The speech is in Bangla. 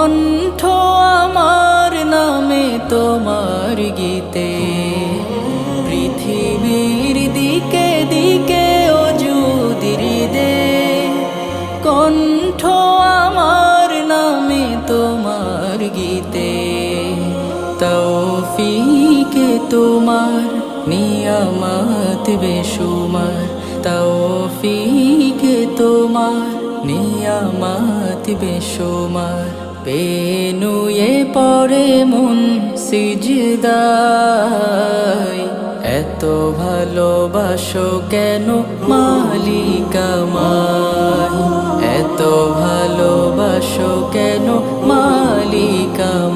কণ্ঠ আমার নামে তোমার গীতে। পৃথিবীর দিকে দিকে ও দে কণ্ঠ আমার নামে তোমার গীতে। তৌফিকে তোমার নিয়ামত বেশুমার। তৌফিকে তোমার নিয়ামা বেশুমার পেনুয়ে পরে মন সিজদায়। এত ভালোবাসো কেন মালিকামায়? এত ভালোবাসো কেন মালিকামায়?